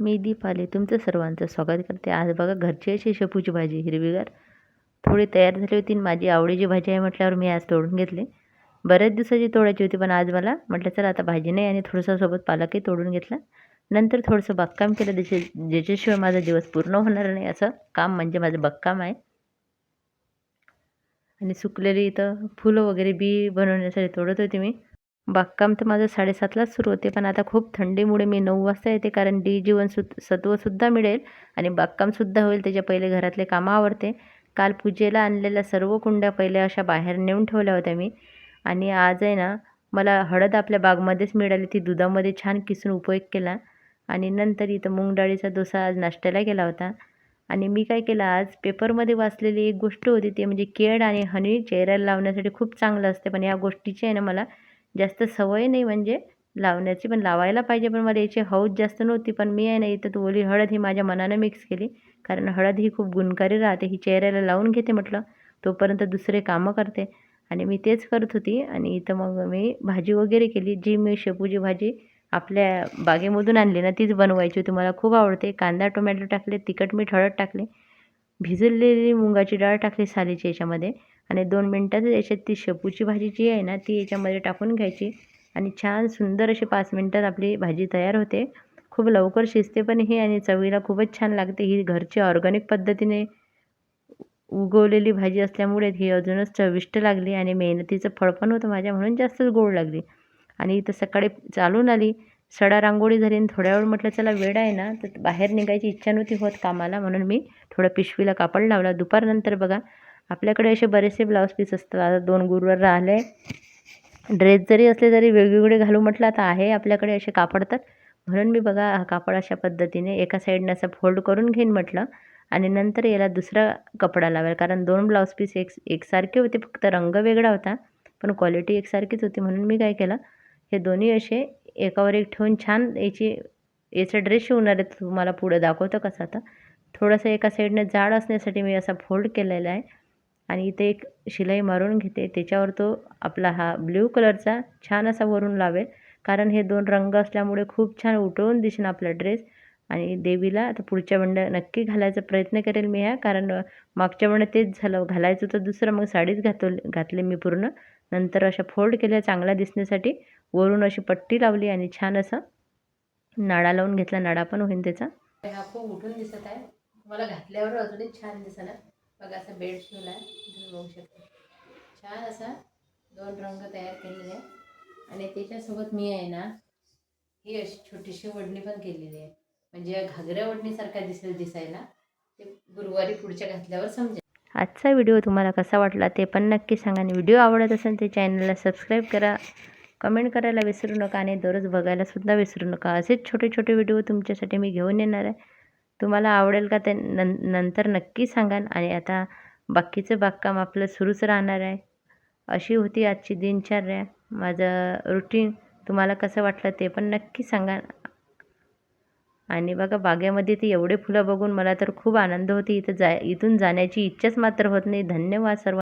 मी दीपाली तुमचं सर्वांचं स्वागत करते. आज बघा घरची अशी शेपूची भाजी हिरवीगार. थोडी तयार झाली होती आणि माझी आवडीची भाजी आहे म्हटल्यावर मी आज तोडून घेतली. बऱ्याच दिवसाची तोडायची होती पण आज मला म्हटलं चला आता भाजी नाही आणि थोडंसं सोबत पालकही तोडून घेतला. नंतर थोडंसं बागकाम केलं ज्याचे ज्याच्याशिवाय माझा दिवस पूर्ण होणार नाही असं काम म्हणजे माझं बागकाम आहे. आणि सुकलेली इथं फुलं वगैरे बी बनवण्यासाठी तोडत होती मी. बागकाम तर माझं साडेसातलाच सुरू होते पण आता खूप थंडीमुळे मी नऊ वाजता येते कारण डी जीवन सु सत्वसुद्धा मिळेल आणि बागकामसुद्धा होईल त्याच्या पहिले घरातले कामं आवडते. काल पूजेला आणलेल्या सर्व कुंड्या पहिल्या अशा बाहेर नेऊन ठेवल्या होत्या मी. आणि आज आहे ना मला हळद आपल्या बागमध्येच मिळाली ती दुधामध्ये छान किसून उपयोग केला. आणि नंतर इथं मूग डाळीचा डोसा आज नाश्त्याला केला होता. आणि मी काय केलं आज पेपरमध्ये वाचलेली एक गोष्ट होती ती म्हणजे केळ आणि हनी चेहऱ्याला लावण्यासाठी खूप चांगलं असते पण या गोष्टीची आहे ना मला जास्त सवय नाही म्हणजे लावण्याची पण लावायला पाहिजे. पण मला याची हौस जास्त नव्हती. पण मी आहे ना इथं तू ओली हळद ही माझ्या मनानं मिक्स केली. कारण हळद ही खूप गुणकारी राहते. ही चेहऱ्याला लावून घेते म्हटलं तोपर्यंत दुसरे कामं करते. आणि मी तेच करत होती. आणि इथं मग मी भाजी वगैरे केली. जी मी शेपूची भाजी आपल्या बागेमधून आणली ना तीच बनवायची होती. मला खूप आवडते. कांदा टोमॅटो टाकले तिखट मीठ हळद टाकले. भिजवलेली मुगाची डाळ टाकली सालीची याच्यामध्ये आणि दोन मिनटात याच्यात ती शेपूची भाजी जी आहे ना ती याच्यामध्ये टाकून घ्यायची आणि छान सुंदर अशी पाच मिनटात आपली भाजी तयार होते. खूप लवकर शिजते पण ही आणि चवीला खूपच छान लागते. ही घरची ऑर्गॅनिक पद्धतीने उगवलेली भाजी असल्यामुळे ही अजूनच चविष्ट लागली आणि मेहनतीचं फळ पण होतं माझ्या म्हणून जास्तच गोड लागली. आणि इथं सकाळी चालून आली सडा रांगोळी झाली आणि थोड्या वेळ म्हटलं चला वेळ आहे ना तर बाहेर निघायची इच्छा नव्हती होत कामाला म्हणून मी थोडं पिशवीला कापड लावला. दुपारनंतर बघा आपल्याकडे असे बरेचसे ब्लाऊज पीस असतात. आता दोन गुरुवार राहिले. ड्रेस जरी असले तरी वेगवेगळे घालू म्हटलं आता आहे आपल्याकडे असे कापड तर. म्हणून मी बघा हा कापड अशा पद्धतीने एका साईडनं असं फोल्ड करून घेईन म्हटलं आणि नंतर याला दुसरा कपडा लावेल. कारण दोन ब्लाऊज पीस एक एकसारखे होते फक्त रंग वेगळा होता पण क्वालिटी एकसारखीच होती. म्हणून मी काय केलं हे दोन्ही असे एकावर एक ठेवून छान याची याचा ड्रेस शिवणार आहे तुम्हाला पुढं दाखवतं कसं आता. थोडंसं एका साईडनं जाड असण्यासाठी मी असा फोल्ड केलेला आहे. आणि इथे एक शिलाई मारून घेते. त्याच्यावर तो आपला हा ब्ल्यू कलरचा छान असा वरून लावेल. कारण हे दोन रंग असल्यामुळे खूप छान उठवून दिसेन आपला ड्रेस आणि देवीला आता पुढच्या बंड नक्की घालायचा प्रयत्न करेल मी ह्या कारण मागच्या बंड तेच झालं. घालायचं तर दुसरं. मग साडीच घातव घातले मी पूर्ण. नंतर अशा फोल्ड केल्या चांगल्या दिसण्यासाठी वरून अशी पट्टी लावली आणि छान असं नाडा लावून घेतला. नाडा पण होईल त्याचा. हा खूप उठून दिसत आहे. मला घातल्यावर अजूनही छान दिसणार बघा असा बेड शिवला आहे. तुम्ही बघू शकता. छान असा दोन रंग तयार केलेले आहे आणि त्याच्यासोबत मी आहे ना ही अशी छोटीशी वडणी पण केलेली आहे. म्हणजे घागऱ्या वडणीसारखा दिसेल दिसायला. ते गुरुवारी पुढच्या घातल्यावर समजेल. आजचा व्हिडिओ तुम्हाला कसा वाटला ते पण नक्की सांगा. आणि व्हिडिओ आवडत असेल ते चॅनलला सबस्क्राईब करा. कमेंट करायला विसरू नका आणि दररोज बघायलासुद्धा विसरू नका. असेच छोटे छोटे व्हिडिओ तुमच्यासाठी मी घेऊन येणार आहे. तुम्हाला आवडेल का ते नं नंतर नक्की सांगाल आणि आता बाकीचं बागकाम आपलं सुरूच राहणार आहे. अशी होती आजची दिनचर्या. माझं रुटीन तुम्हाला कसं वाटलं ते पण नक्की सांगा. आणि बघा बागेमध्ये ती एवढे फुलं बघून मला तर खूप आनंद होती. इथं जा इथून जाण्याची इच्छाच मात्र होत नाही. धन्यवाद सर्व